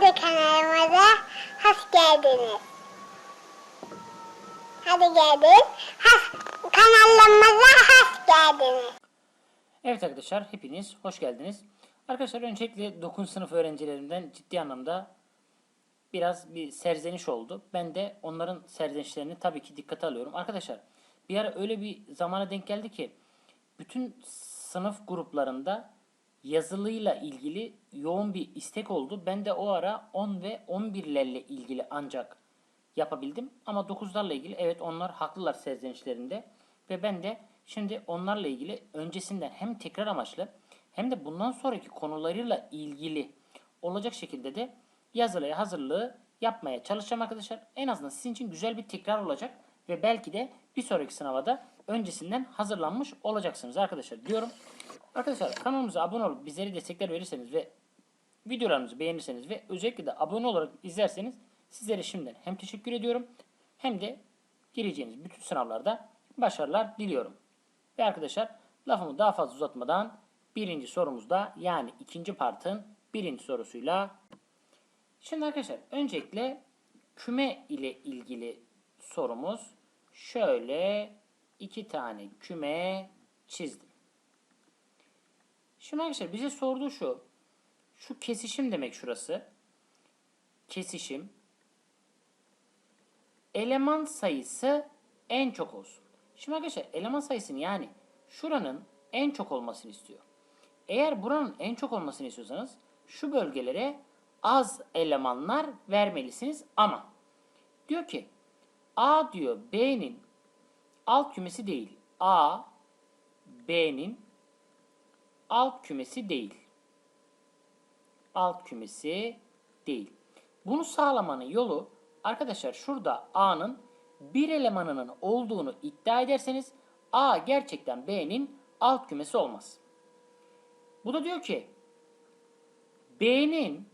Hadi kanalımıza hoş geldiniz. Hadi geldin. Has, kanalımıza hoş geldiniz. Evet arkadaşlar hepiniz hoş geldiniz. Arkadaşlar öncelikle 9. sınıf öğrencilerimden ciddi anlamda biraz bir serzeniş oldu. Ben de onların serzenişlerini tabii ki dikkate alıyorum. Arkadaşlar bir ara öyle bir zamana denk geldi ki bütün sınıf gruplarında yazılıyla ilgili yoğun bir istek oldu. Ben de o ara 10 ve 11'lerle ilgili ancak yapabildim. Ama 9'larla ilgili evet onlar haklılar serzenişlerinde. Ve ben de şimdi onlarla ilgili öncesinden hem tekrar amaçlı hem de bundan sonraki konularıyla ilgili olacak şekilde de yazılıya hazırlığı yapmaya çalışacağım arkadaşlar. En azından sizin için güzel bir tekrar olacak ve belki de bir sonraki sınava da öncesinden hazırlanmış olacaksınız arkadaşlar diyorum. Arkadaşlar kanalımıza abone olup bizleri destekler verirseniz ve videolarımızı beğenirseniz ve özellikle de abone olarak izlerseniz sizlere şimdiden hem teşekkür ediyorum hem de gireceğiniz bütün sınavlarda başarılar diliyorum. Ve arkadaşlar lafımı daha fazla uzatmadan birinci sorumuzda yani ikinci partın birinci sorusuyla Şimdi arkadaşlar öncelikle küme ile ilgili sorumuz şöyle iki tane küme çizdim. Şimdi arkadaşlar bize sorduğu şu. Şu kesişim demek şurası. Kesişim. Eleman sayısı en çok olsun. Şimdi arkadaşlar eleman sayısını yani şuranın en çok olmasını istiyor. Eğer buranın en çok olmasını istiyorsanız şu bölgelere az elemanlar vermelisiniz ama diyor ki A diyor B'nin alt kümesi değil. A B'nin alt kümesi değil. Alt kümesi değil. Bunu sağlamanın yolu arkadaşlar şurada A'nın bir elemanının olduğunu iddia ederseniz A gerçekten B'nin alt kümesi olmaz. Bu da diyor ki B'nin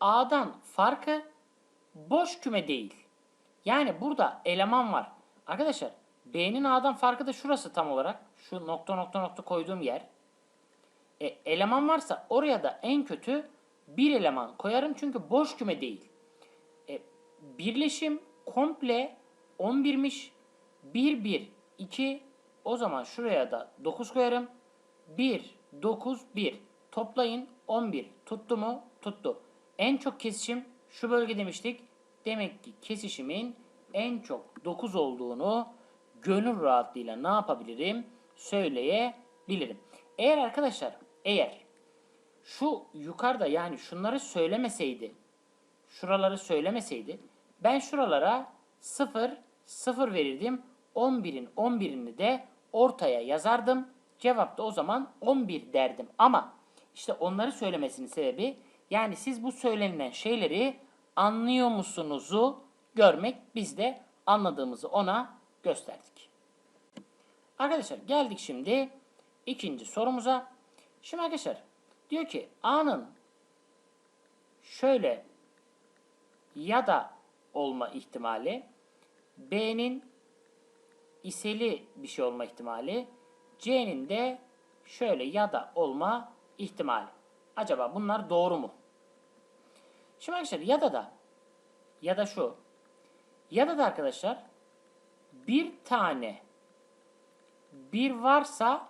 A'dan farkı boş küme değil. Yani burada eleman var. Arkadaşlar B'nin A'dan farkı da şurası tam olarak. Şu nokta nokta nokta koyduğum yer. E, eleman varsa oraya da en kötü bir eleman koyarım çünkü boş küme değil. E, birleşim komple 11'miş. 1, 1, 2 o zaman şuraya da 9 koyarım. 1, 9, 1. Toplayın 11. Tuttu mu? Tuttu. En çok kesişim şu bölge demiştik. Demek ki kesişimin en çok 9 olduğunu gönül rahatlığıyla ne yapabilirim? Söyleyebilirim. Eğer arkadaşlar eğer şu yukarıda yani şunları söylemeseydi şuraları söylemeseydi ben şuralara 0 0 verirdim. 11'in 11'ini de ortaya yazardım. Cevap da o zaman 11 derdim. Ama işte onları söylemesinin sebebi yani siz bu söylenilen şeyleri anlıyor musunuzu görmek biz de anladığımızı ona gösterdik. Arkadaşlar geldik şimdi ikinci sorumuza. Şimdi arkadaşlar diyor ki A'nın şöyle ya da olma ihtimali B'nin iseli bir şey olma ihtimali C'nin de şöyle ya da olma ihtimali. Acaba bunlar doğru mu? Şimdi arkadaşlar ya da da ya da şu ya da da arkadaşlar bir tane bir varsa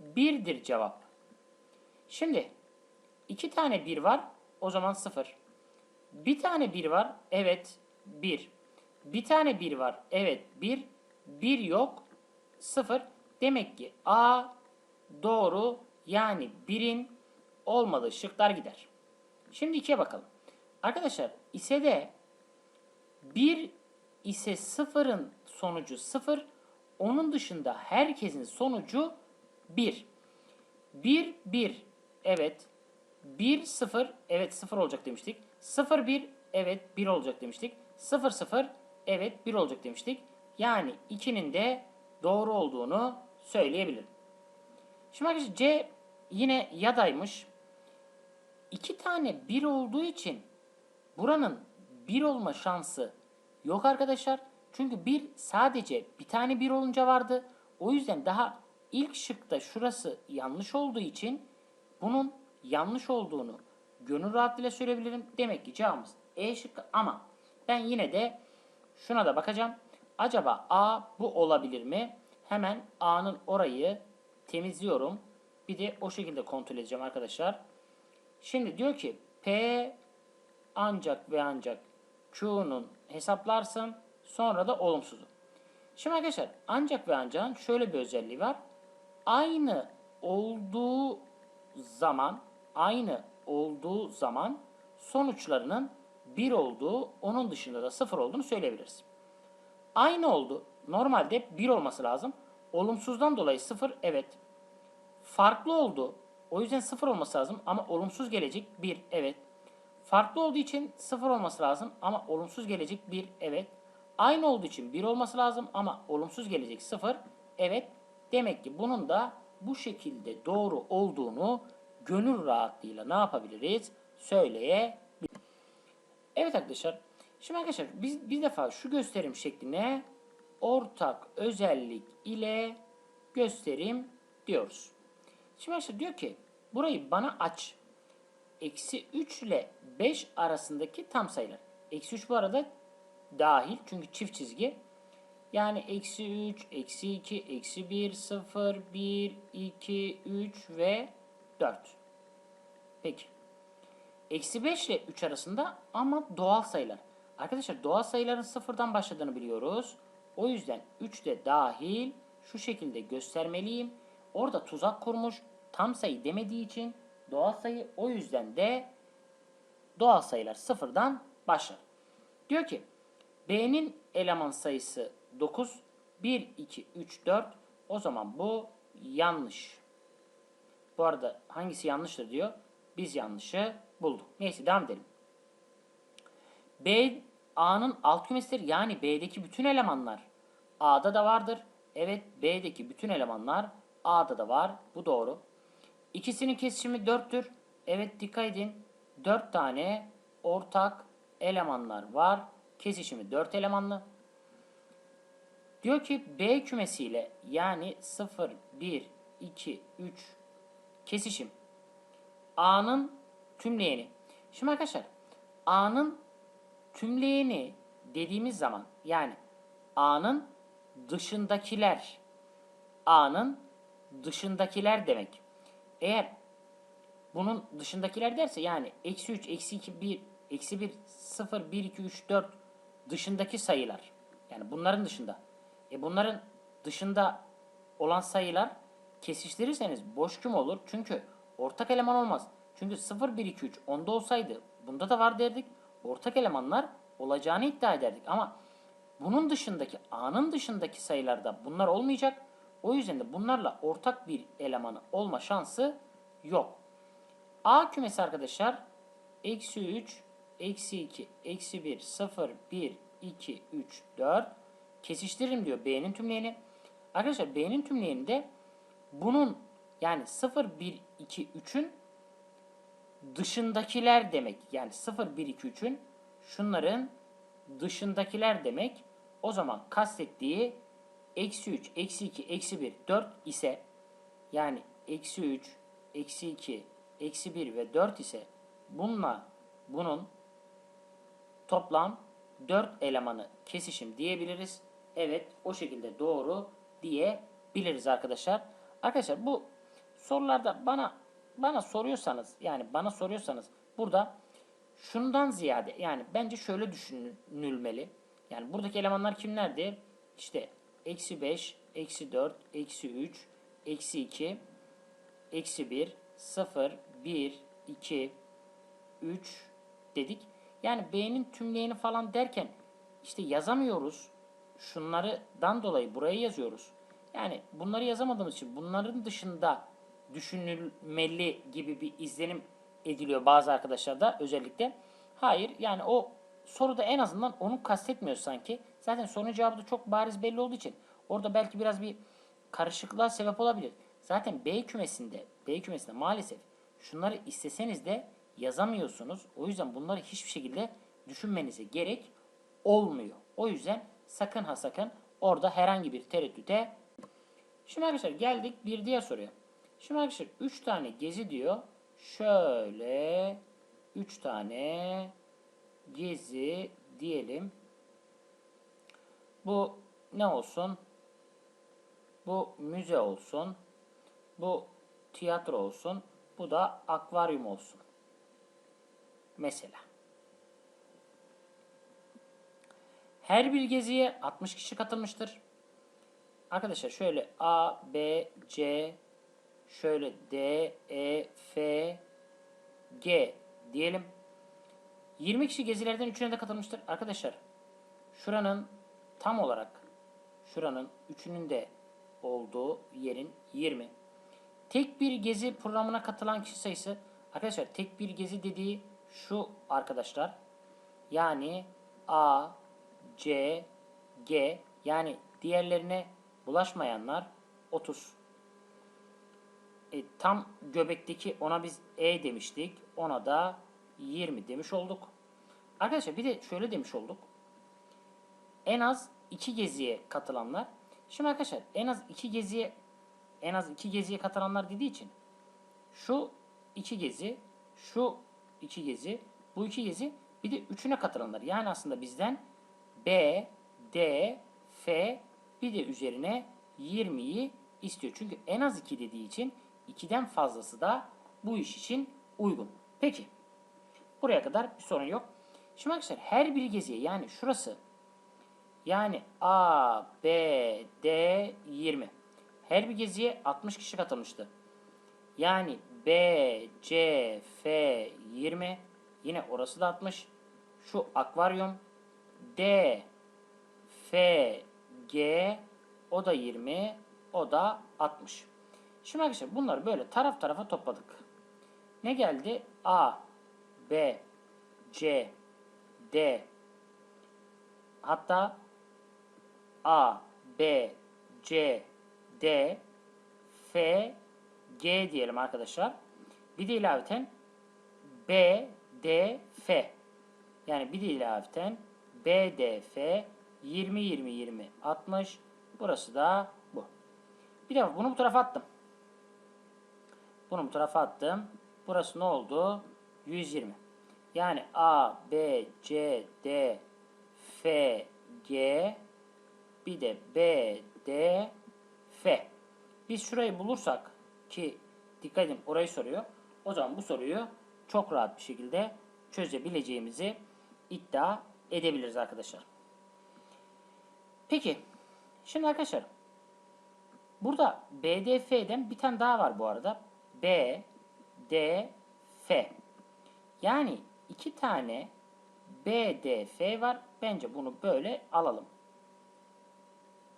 birdir cevap. Şimdi iki tane bir var o zaman sıfır. Bir tane bir var evet bir. Bir tane bir var evet bir. Bir yok sıfır. Demek ki A doğru yani birin olmadığı şıklar gider. Şimdi ikiye bakalım. Arkadaşlar ise de 1 ise 0'ın sonucu 0. Onun dışında herkesin sonucu 1. 1 1 evet. 1 0 evet 0 olacak demiştik. 0 1 evet 1 olacak demiştik. 0 0 evet 1 olacak demiştik. Yani 2'nin de doğru olduğunu söyleyebilirim. Şimdi arkadaşlar C yine yadaymış. 2 tane 1 olduğu için Buranın 1 olma şansı yok arkadaşlar. Çünkü 1 sadece bir tane 1 olunca vardı. O yüzden daha ilk şıkta şurası yanlış olduğu için bunun yanlış olduğunu gönül rahatlığıyla söyleyebilirim. Demek ki cevabımız E şıkkı ama ben yine de şuna da bakacağım. Acaba A bu olabilir mi? Hemen A'nın orayı temizliyorum. Bir de o şekilde kontrol edeceğim arkadaşlar. Şimdi diyor ki P ancak ve ancak Q'nun hesaplarsın sonra da olumsuzu. Şimdi arkadaşlar ancak ve ancak şöyle bir özelliği var. Aynı olduğu zaman aynı olduğu zaman sonuçlarının 1 olduğu, onun dışında da 0 olduğunu söyleyebiliriz. Aynı oldu. Normalde 1 olması lazım. Olumsuzdan dolayı 0 evet. Farklı oldu. O yüzden 0 olması lazım ama olumsuz gelecek 1 evet. Farklı olduğu için 0 olması lazım ama olumsuz gelecek 1 evet. Aynı olduğu için 1 olması lazım ama olumsuz gelecek 0 evet. Demek ki bunun da bu şekilde doğru olduğunu gönül rahatlığıyla ne yapabiliriz? Söyleyebiliriz. Evet arkadaşlar. Şimdi arkadaşlar biz bir defa şu gösterim şekline ortak özellik ile gösterim diyoruz. Şimdi arkadaşlar diyor ki burayı bana aç. Eksi 3 ile 5 arasındaki tam sayılar. Eksi 3 bu arada dahil çünkü çift çizgi. Yani eksi 3, eksi 2, eksi 1, 0, 1, 2, 3 ve 4. Peki. Eksi 5 ile 3 arasında ama doğal sayılar. Arkadaşlar doğal sayıların sıfırdan başladığını biliyoruz. O yüzden 3 de dahil şu şekilde göstermeliyim. Orada tuzak kurmuş tam sayı demediği için doğal sayı o yüzden de doğal sayılar sıfırdan başlar. Diyor ki B'nin eleman sayısı 9. 1, 2, 3, 4. O zaman bu yanlış. Bu arada hangisi yanlıştır diyor. Biz yanlışı bulduk. Neyse devam edelim. B A'nın alt kümesidir. Yani B'deki bütün elemanlar A'da da vardır. Evet B'deki bütün elemanlar A'da da var. Bu doğru. İkisinin kesişimi 4'tür. Evet dikkat edin. 4 tane ortak elemanlar var. Kesişimi 4 elemanlı. Diyor ki B kümesiyle yani 0, 1, 2, 3 kesişim A'nın tümleyeni. Şimdi arkadaşlar A'nın tümleyeni dediğimiz zaman yani A'nın dışındakiler A'nın dışındakiler demek. Eğer bunun dışındakiler derse yani eksi 3, eksi 2, 1, eksi 1, 0, 1, 2, 3, 4 dışındaki sayılar. Yani bunların dışında. E bunların dışında olan sayılar kesiştirirseniz boş küm olur. Çünkü ortak eleman olmaz. Çünkü 0, 1, 2, 3 onda olsaydı bunda da var derdik. Ortak elemanlar olacağını iddia ederdik. Ama bunun dışındaki A'nın dışındaki sayılarda bunlar olmayacak. O yüzden de bunlarla ortak bir elemanı olma şansı yok. A kümesi arkadaşlar eksi 3, eksi 2, eksi 1, 0, 1, 2, 3, 4 kesiştiririm diyor B'nin tümleyeni. Arkadaşlar B'nin tümleyeninde bunun yani 0, 1, 2, 3'ün dışındakiler demek. Yani 0, 1, 2, 3'ün şunların dışındakiler demek. O zaman kastettiği eksi 3, eksi 2, eksi 1, 4 ise yani eksi 3, eksi 2, eksi 1 ve 4 ise bununla bunun toplam 4 elemanı kesişim diyebiliriz. Evet o şekilde doğru diyebiliriz arkadaşlar. Arkadaşlar bu sorularda bana bana soruyorsanız yani bana soruyorsanız burada şundan ziyade yani bence şöyle düşünülmeli. Yani buradaki elemanlar kimlerdi? İşte eksi 5, eksi 4, eksi 3, eksi 2, eksi 1, 0, 1, 2, 3 dedik. Yani B'nin tümleyeni falan derken işte yazamıyoruz. Şunlardan dolayı buraya yazıyoruz. Yani bunları yazamadığımız için bunların dışında düşünülmeli gibi bir izlenim ediliyor bazı arkadaşlarda özellikle. Hayır yani o soruda en azından onu kastetmiyor sanki. Zaten sorunun cevabı da çok bariz belli olduğu için orada belki biraz bir karışıklığa sebep olabilir. Zaten B kümesinde, B kümesinde maalesef şunları isteseniz de yazamıyorsunuz. O yüzden bunları hiçbir şekilde düşünmenize gerek olmuyor. O yüzden sakın ha sakın orada herhangi bir tereddüte Şimdi arkadaşlar geldik bir diğer soruya. Şimdi arkadaşlar 3 tane gezi diyor. Şöyle 3 tane gezi diyelim. Bu ne olsun? Bu müze olsun. Bu tiyatro olsun. Bu da akvaryum olsun. Mesela. Her bir geziye 60 kişi katılmıştır. Arkadaşlar şöyle A, B, C, şöyle D, E, F, G diyelim. 20 kişi gezilerden üçüne de katılmıştır. Arkadaşlar şuranın tam olarak şuranın üçünün de olduğu yerin 20. Tek bir gezi programına katılan kişi sayısı arkadaşlar tek bir gezi dediği şu arkadaşlar. Yani A, C, G yani diğerlerine bulaşmayanlar 30. E, tam göbekteki ona biz E demiştik. Ona da 20 demiş olduk. Arkadaşlar bir de şöyle demiş olduk. En az 2 geziye katılanlar. Şimdi arkadaşlar en az 2 geziye en az 2 geziye katılanlar dediği için şu 2 gezi, şu 2 gezi, bu 2 gezi bir de üçüne katılanlar. Yani aslında bizden B, D, F bir de üzerine 20'yi istiyor. Çünkü en az 2 dediği için 2'den fazlası da bu iş için uygun. Peki. Buraya kadar bir sorun yok. Şimdi arkadaşlar her bir geziye yani şurası yani A, B, D 20. Her bir geziye 60 kişi katılmıştı. Yani B, C, F 20. Yine orası da 60. Şu akvaryum D, F, G o da 20. O da 60. Şimdi arkadaşlar bunları böyle taraf tarafa topladık. Ne geldi? A, B, C, D hatta A, B, C, D, F, G diyelim arkadaşlar. Bir de ilaveten B, D, F. Yani bir de ilaveten B, D, F 20, 20, 20, 60. Burası da bu. Bir de bunu bu tarafa attım. Bunu bu tarafa attım. Burası ne oldu? 120. Yani A, B, C, D, F, G bir de B, D, F. Biz şurayı bulursak ki dikkat edin orayı soruyor. O zaman bu soruyu çok rahat bir şekilde çözebileceğimizi iddia edebiliriz arkadaşlar. Peki. Şimdi arkadaşlar burada BDF'den bir tane daha var bu arada. B, D, F. Yani iki tane BDF var. Bence bunu böyle alalım.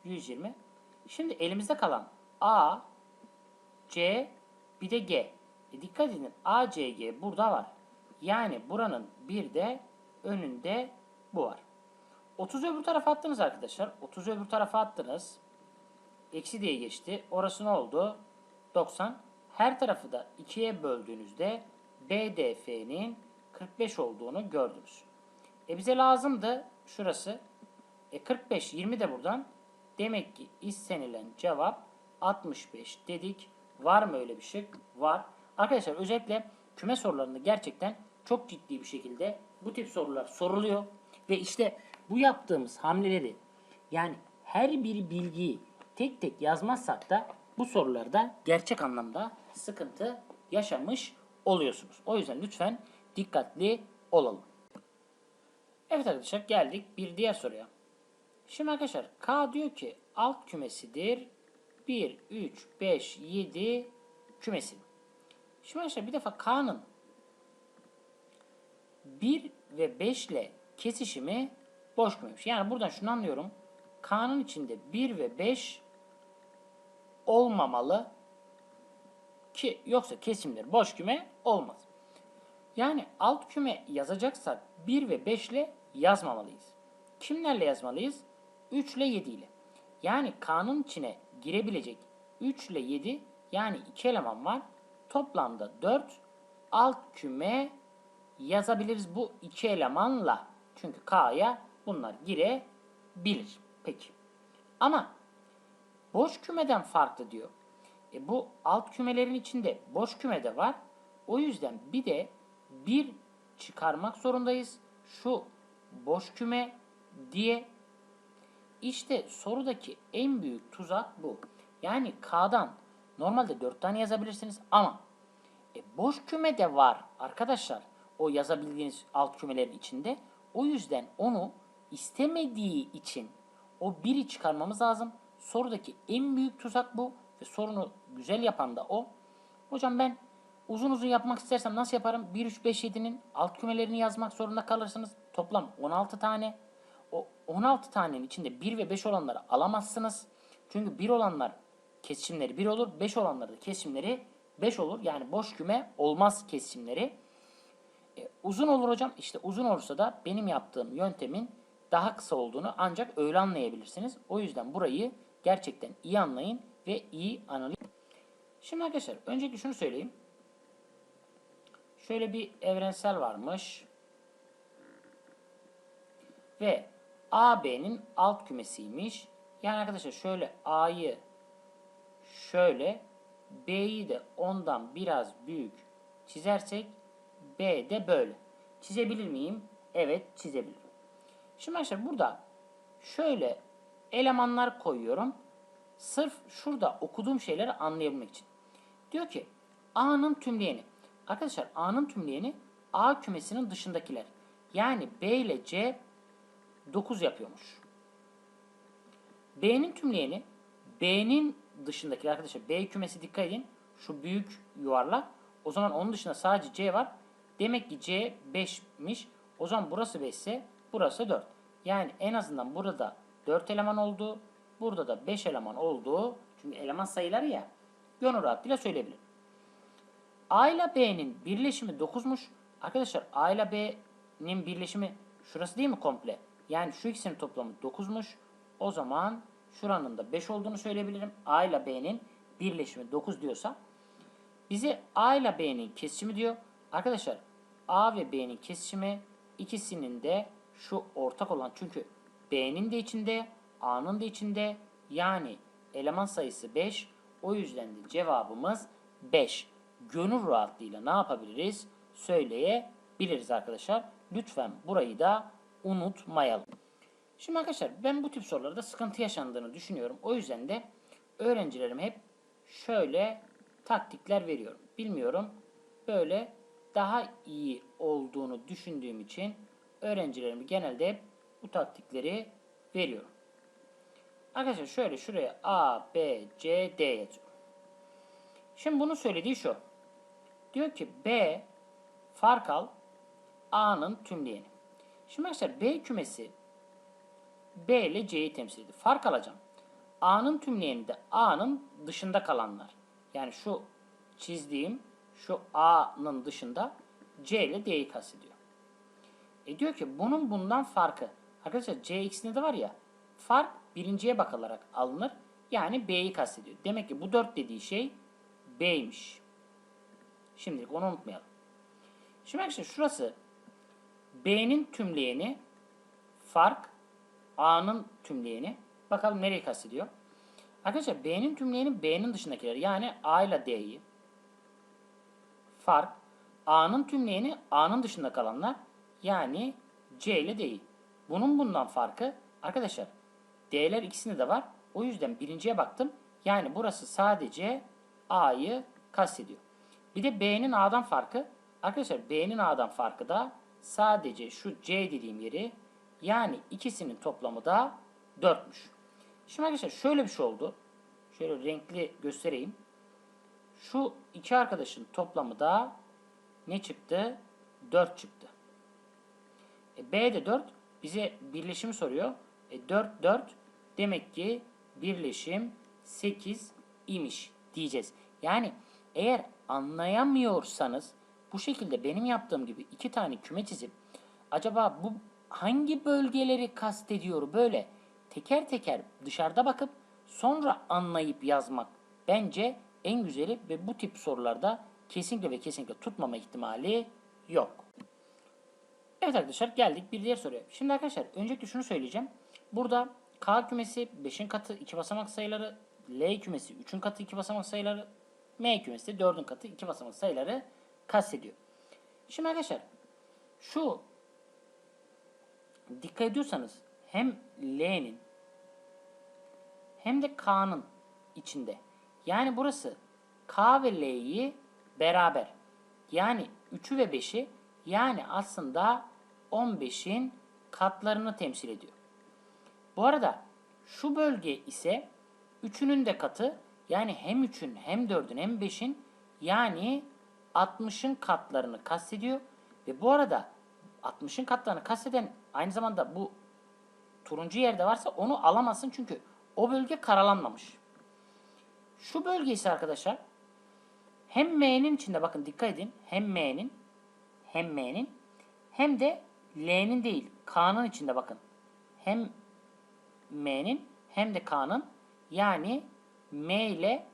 120. Şimdi elimizde kalan A, C, bir de G. E dikkat edin A, C, G burada var. Yani buranın bir de önünde bu var. 30 öbür tarafa attınız arkadaşlar. 30 öbür tarafa attınız. Eksi diye geçti. Orası ne oldu? 90. Her tarafı da 2'ye böldüğünüzde BDF'nin 45 olduğunu gördünüz. E bize lazımdı şurası. E 45, 20 de buradan. Demek ki istenilen cevap 65 dedik. Var mı öyle bir şey? Var. Arkadaşlar özellikle küme sorularında gerçekten çok ciddi bir şekilde bu tip sorular soruluyor. Ve işte bu yaptığımız hamleleri yani her bir bilgiyi tek tek yazmazsak da bu sorularda gerçek anlamda sıkıntı yaşamış oluyorsunuz. O yüzden lütfen dikkatli olalım. Evet arkadaşlar geldik bir diğer soruya. Şimdi arkadaşlar K diyor ki alt kümesidir 1, 3, 5, 7 kümesi. Şimdi arkadaşlar bir defa K'nın 1 ve 5 ile kesişimi boş kümemiş. Yani buradan şunu anlıyorum. K'nın içinde 1 ve 5 olmamalı ki yoksa kesimdir boş küme olmaz. Yani alt küme yazacaksak 1 ve 5 ile yazmamalıyız. Kimlerle yazmalıyız? 3 ile 7 ile. Yani K'nın içine girebilecek 3 ile 7 yani 2 eleman var. Toplamda 4 alt küme yazabiliriz bu iki elemanla. Çünkü K'ya bunlar girebilir. Peki. Ama boş kümeden farklı diyor. E bu alt kümelerin içinde boş küme de var. O yüzden bir de bir çıkarmak zorundayız. Şu boş küme diye. İşte sorudaki en büyük tuzak bu. Yani K'dan normalde 4 tane yazabilirsiniz ama e, boş küme de var arkadaşlar. O yazabildiğiniz alt kümelerin içinde. O yüzden onu istemediği için o biri çıkarmamız lazım. Sorudaki en büyük tuzak bu ve sorunu güzel yapan da o. Hocam ben uzun uzun yapmak istersem nasıl yaparım? 1, 3, 5, 7'nin alt kümelerini yazmak zorunda kalırsınız. Toplam 16 tane. O 16 tanenin içinde 1 ve 5 olanları alamazsınız. Çünkü 1 olanlar kesişimleri 1 olur. 5 olanları da kesişimleri 5 olur. Yani boş küme olmaz kesişimleri. E, uzun olur hocam. İşte uzun olursa da benim yaptığım yöntemin daha kısa olduğunu ancak öyle anlayabilirsiniz. O yüzden burayı gerçekten iyi anlayın ve iyi analiz. Şimdi arkadaşlar öncelikle şunu söyleyeyim. Şöyle bir evrensel varmış. Ve AB'nin alt kümesiymiş. Yani arkadaşlar şöyle A'yı şöyle B'yi de ondan biraz büyük çizersek B de böyle. Çizebilir miyim? Evet çizebilirim. Şimdi arkadaşlar burada şöyle elemanlar koyuyorum. Sırf şurada okuduğum şeyleri anlayabilmek için. Diyor ki A'nın tümleyeni. Arkadaşlar A'nın tümleyeni A kümesinin dışındakiler. Yani B ile C 9 yapıyormuş. B'nin tümleyeni B'nin dışındakiler arkadaşlar B kümesi dikkat edin. Şu büyük yuvarlak. O zaman onun dışında sadece C var. Demek ki C 5'miş. O zaman burası 5 ise burası 4. Yani en azından burada 4 eleman oldu. Burada da 5 eleman olduğu. Çünkü eleman sayıları ya. Gönül rahatlığıyla söyleyebilirim. A ile B'nin birleşimi 9'muş. Arkadaşlar A ile B'nin birleşimi şurası değil mi komple? Yani şu ikisinin toplamı 9'muş. O zaman şuranın da 5 olduğunu söyleyebilirim. A ile B'nin birleşimi 9 diyorsa. Bize A ile B'nin kesişimi diyor. Arkadaşlar A ve B'nin kesişimi ikisinin de şu ortak olan çünkü B'nin de içinde A'nın da içinde yani eleman sayısı 5. O yüzden de cevabımız 5. Gönül rahatlığıyla ne yapabiliriz? Söyleyebiliriz arkadaşlar. Lütfen burayı da unutmayalım. Şimdi arkadaşlar ben bu tip sorularda sıkıntı yaşandığını düşünüyorum. O yüzden de öğrencilerime hep şöyle taktikler veriyorum. Bilmiyorum böyle daha iyi olduğunu düşündüğüm için öğrencilerime genelde hep bu taktikleri veriyorum. Arkadaşlar şöyle şuraya A, B, C, D yazıyorum. Şimdi bunu söylediği şu. Diyor ki B fark al A'nın tümleyeni. Şimdi arkadaşlar B kümesi B ile C'yi temsil ediyor. Fark alacağım. A'nın tümleyeni de A'nın dışında kalanlar. Yani şu çizdiğim şu A'nın dışında C ile D'yi kastediyor. E diyor ki bunun bundan farkı. Arkadaşlar C ikisinde de var ya fark birinciye bakılarak alınır. Yani B'yi kastediyor. Demek ki bu 4 dediği şey B'ymiş. Şimdilik onu unutmayalım. Şimdi arkadaşlar şurası B'nin tümleyeni fark A'nın tümleyeni. Bakalım nereyi kastediyor. Arkadaşlar B'nin tümleyeni B'nin dışındakileri yani A ile D'yi fark A'nın tümleyeni A'nın dışında kalanlar yani C ile D'yi. Bunun bundan farkı arkadaşlar D'ler ikisinde de var. O yüzden birinciye baktım. Yani burası sadece A'yı kastediyor. Bir de B'nin A'dan farkı. Arkadaşlar B'nin A'dan farkı da sadece şu C dediğim yeri yani ikisinin toplamı da 4'müş. Şimdi arkadaşlar şöyle bir şey oldu. Şöyle renkli göstereyim. Şu iki arkadaşın toplamı da ne çıktı? 4 çıktı. E, B de 4. Bize birleşimi soruyor. E, 4 4 demek ki birleşim 8 imiş diyeceğiz. Yani eğer anlayamıyorsanız bu şekilde benim yaptığım gibi iki tane küme çizip acaba bu hangi bölgeleri kastediyor böyle teker teker dışarıda bakıp sonra anlayıp yazmak bence en güzeli ve bu tip sorularda kesinlikle ve kesinlikle tutmama ihtimali yok. Evet arkadaşlar geldik bir diğer soruya. Şimdi arkadaşlar öncelikle şunu söyleyeceğim. Burada K kümesi 5'in katı 2 basamak sayıları, L kümesi 3'ün katı 2 basamak sayıları, M kümesi 4'ün katı 2 basamak sayıları kastediyor. Şimdi arkadaşlar Şu dikkat ediyorsanız hem L'nin hem de K'nın içinde. Yani burası K ve L'yi beraber. Yani 3'ü ve 5'i yani aslında 15'in katlarını temsil ediyor. Bu arada şu bölge ise 3'ünün de katı yani hem 3'ün hem 4'ün hem 5'in yani 60'ın katlarını kastediyor. Ve bu arada 60'ın katlarını kasteden aynı zamanda bu turuncu yerde varsa onu alamazsın çünkü o bölge karalanmamış. Şu bölge ise arkadaşlar hem M'nin içinde bakın dikkat edin hem M'nin hem M'nin hem de L'nin değil K'nın içinde bakın. Hem M'nin hem de K'nın yani M ile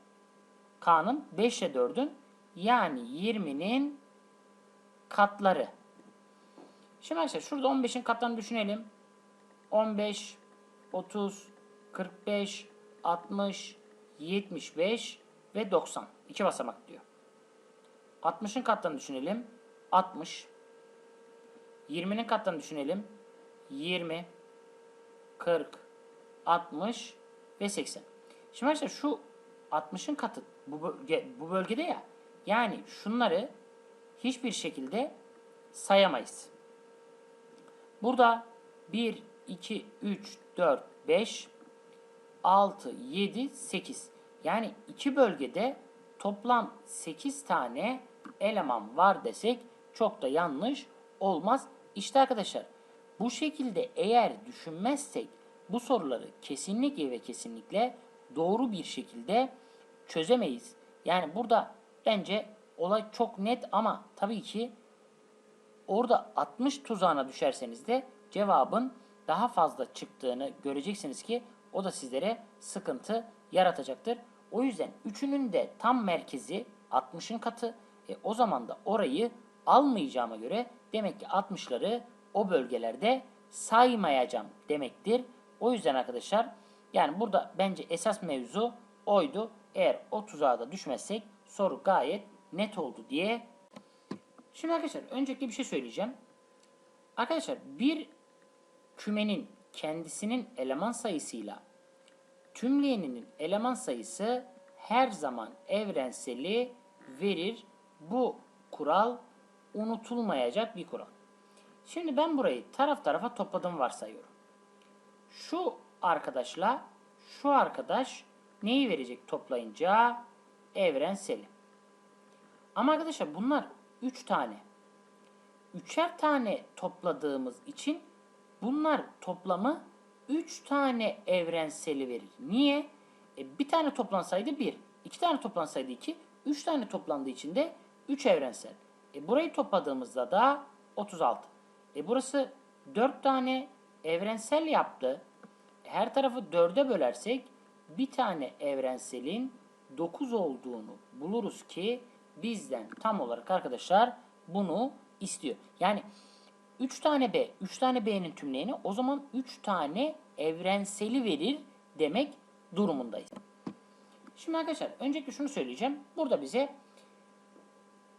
K'nın 5 ile 4'ün yani 20'nin katları. Şimdi arkadaşlar şurada 15'in katlarını düşünelim. 15, 30, 45, 60, 75 ve 90. İki basamak diyor. 60'ın katlarını düşünelim. 60. 20'nin katlarını düşünelim. 20, 40, 60 ve 80. Şimdi arkadaşlar şu 60'ın katı bu, bölge, bu bölgede ya. Yani şunları hiçbir şekilde sayamayız. Burada 1, 2, 3, 4, 5, 6, 7, 8. Yani iki bölgede toplam 8 tane eleman var desek çok da yanlış olmaz. İşte arkadaşlar bu şekilde eğer düşünmezsek bu soruları kesinlikle ve kesinlikle doğru bir şekilde çözemeyiz. Yani burada bence olay çok net ama tabii ki orada 60 tuzağına düşerseniz de cevabın daha fazla çıktığını göreceksiniz ki o da sizlere sıkıntı yaratacaktır. O yüzden üçünün de tam merkezi 60'ın katı. E, o zaman da orayı almayacağıma göre demek ki 60'ları o bölgelerde saymayacağım demektir. O yüzden arkadaşlar yani burada bence esas mevzu oydu. Eğer o tuzağa da düşmezsek soru gayet net oldu diye. Şimdi arkadaşlar öncelikle bir şey söyleyeceğim. Arkadaşlar bir kümenin kendisinin eleman sayısıyla tümleyeninin eleman sayısı her zaman evrenseli verir. Bu kural unutulmayacak bir kural. Şimdi ben burayı taraf tarafa topladım varsayıyorum. Şu arkadaşla şu arkadaş neyi verecek toplayınca? Evrenseli. Ama arkadaşlar bunlar 3 tane. Üçer tane topladığımız için bunlar toplamı 3 tane evrenseli verir. Niye? E, bir tane toplansaydı 1, iki tane toplansaydı 2, 3 tane toplandığı için de 3 evrensel. E, burayı topladığımızda da 36. E, burası 4 tane evrensel yaptı. Her tarafı 4'e bölersek bir tane evrenselin 9 olduğunu buluruz ki bizden tam olarak arkadaşlar bunu istiyor. Yani 3 tane B, 3 tane B'nin tümleyeni o zaman 3 tane evrenseli verir demek durumundayız. Şimdi arkadaşlar öncelikle şunu söyleyeceğim. Burada bize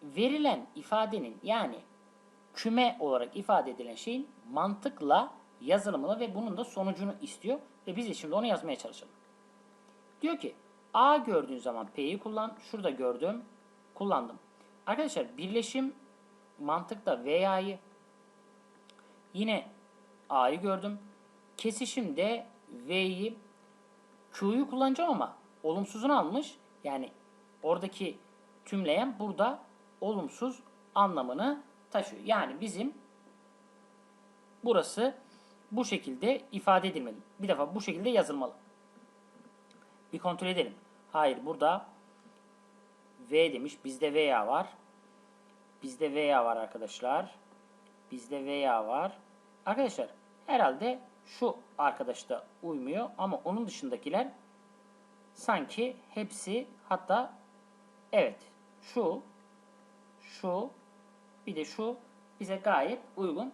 verilen ifadenin yani küme olarak ifade edilen şeyin mantıkla yazılımını ve bunun da sonucunu istiyor. Ve biz de şimdi onu yazmaya çalışalım. Diyor ki A gördüğün zaman P'yi kullan. Şurada gördüm. Kullandım. Arkadaşlar birleşim mantıkta veya'yı yine A'yı gördüm. Kesişimde V'yi Q'yu kullanacağım ama olumsuzunu almış. Yani oradaki tümleyen burada olumsuz anlamını taşıyor. Yani bizim burası bu şekilde ifade edilmeli. Bir defa bu şekilde yazılmalı. Bir kontrol edelim. Hayır burada V demiş. Bizde veya var. Bizde veya var arkadaşlar. Bizde veya var. Arkadaşlar herhalde şu arkadaş da uymuyor ama onun dışındakiler sanki hepsi hatta evet şu şu bir de şu bize gayet uygun.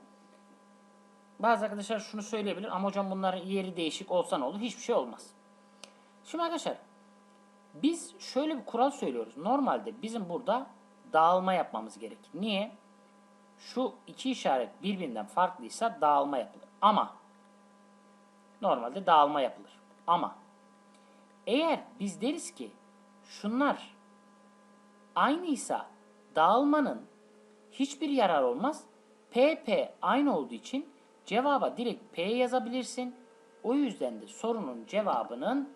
Bazı arkadaşlar şunu söyleyebilir ama hocam bunların yeri değişik olsa ne olur? Hiçbir şey olmaz. Şimdi arkadaşlar biz şöyle bir kural söylüyoruz. Normalde bizim burada dağılma yapmamız gerek. Niye? Şu iki işaret birbirinden farklıysa dağılma yapılır. Ama normalde dağılma yapılır. Ama eğer biz deriz ki şunlar aynıysa dağılmanın hiçbir yarar olmaz. P, P aynı olduğu için cevaba direkt P yazabilirsin. O yüzden de sorunun cevabının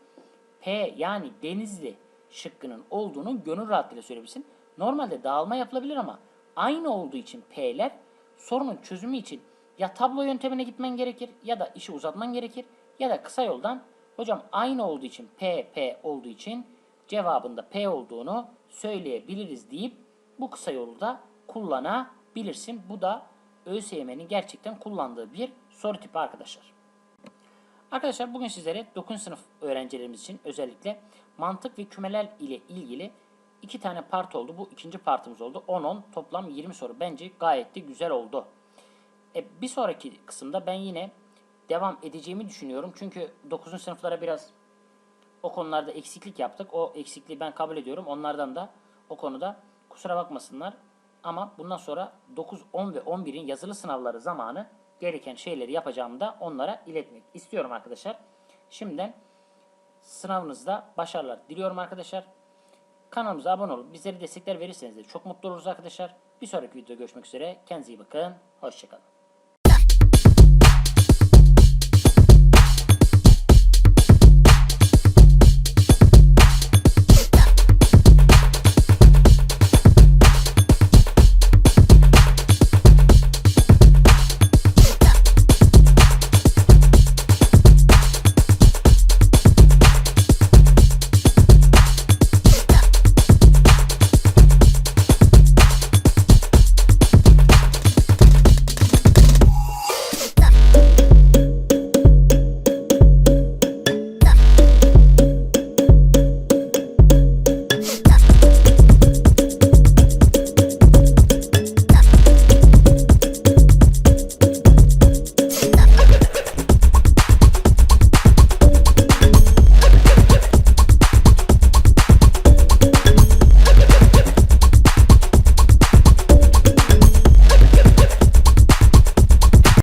P yani Denizli şıkkının olduğunu gönül rahatlığıyla söyleyebilirsin. Normalde dağılma yapılabilir ama aynı olduğu için P'ler sorunun çözümü için ya tablo yöntemine gitmen gerekir ya da işi uzatman gerekir ya da kısa yoldan hocam aynı olduğu için P, P olduğu için cevabında P olduğunu söyleyebiliriz deyip bu kısa yolu da kullanabilirsin. Bu da ÖSYM'nin gerçekten kullandığı bir soru tipi arkadaşlar. Arkadaşlar bugün sizlere 9. sınıf öğrencilerimiz için özellikle mantık ve kümeler ile ilgili iki tane part oldu. Bu ikinci partımız oldu. 10-10 toplam 20 soru. Bence gayet de güzel oldu. E, bir sonraki kısımda ben yine devam edeceğimi düşünüyorum. Çünkü 9. sınıflara biraz o konularda eksiklik yaptık. O eksikliği ben kabul ediyorum. Onlardan da o konuda kusura bakmasınlar. Ama bundan sonra 9, 10 ve 11'in yazılı sınavları zamanı gereken şeyleri yapacağımı da onlara iletmek istiyorum arkadaşlar. Şimdiden sınavınızda başarılar diliyorum arkadaşlar. Kanalımıza abone olup bizlere destekler verirseniz de çok mutlu oluruz arkadaşlar. Bir sonraki videoda görüşmek üzere. Kendinize iyi bakın. Hoşçakalın.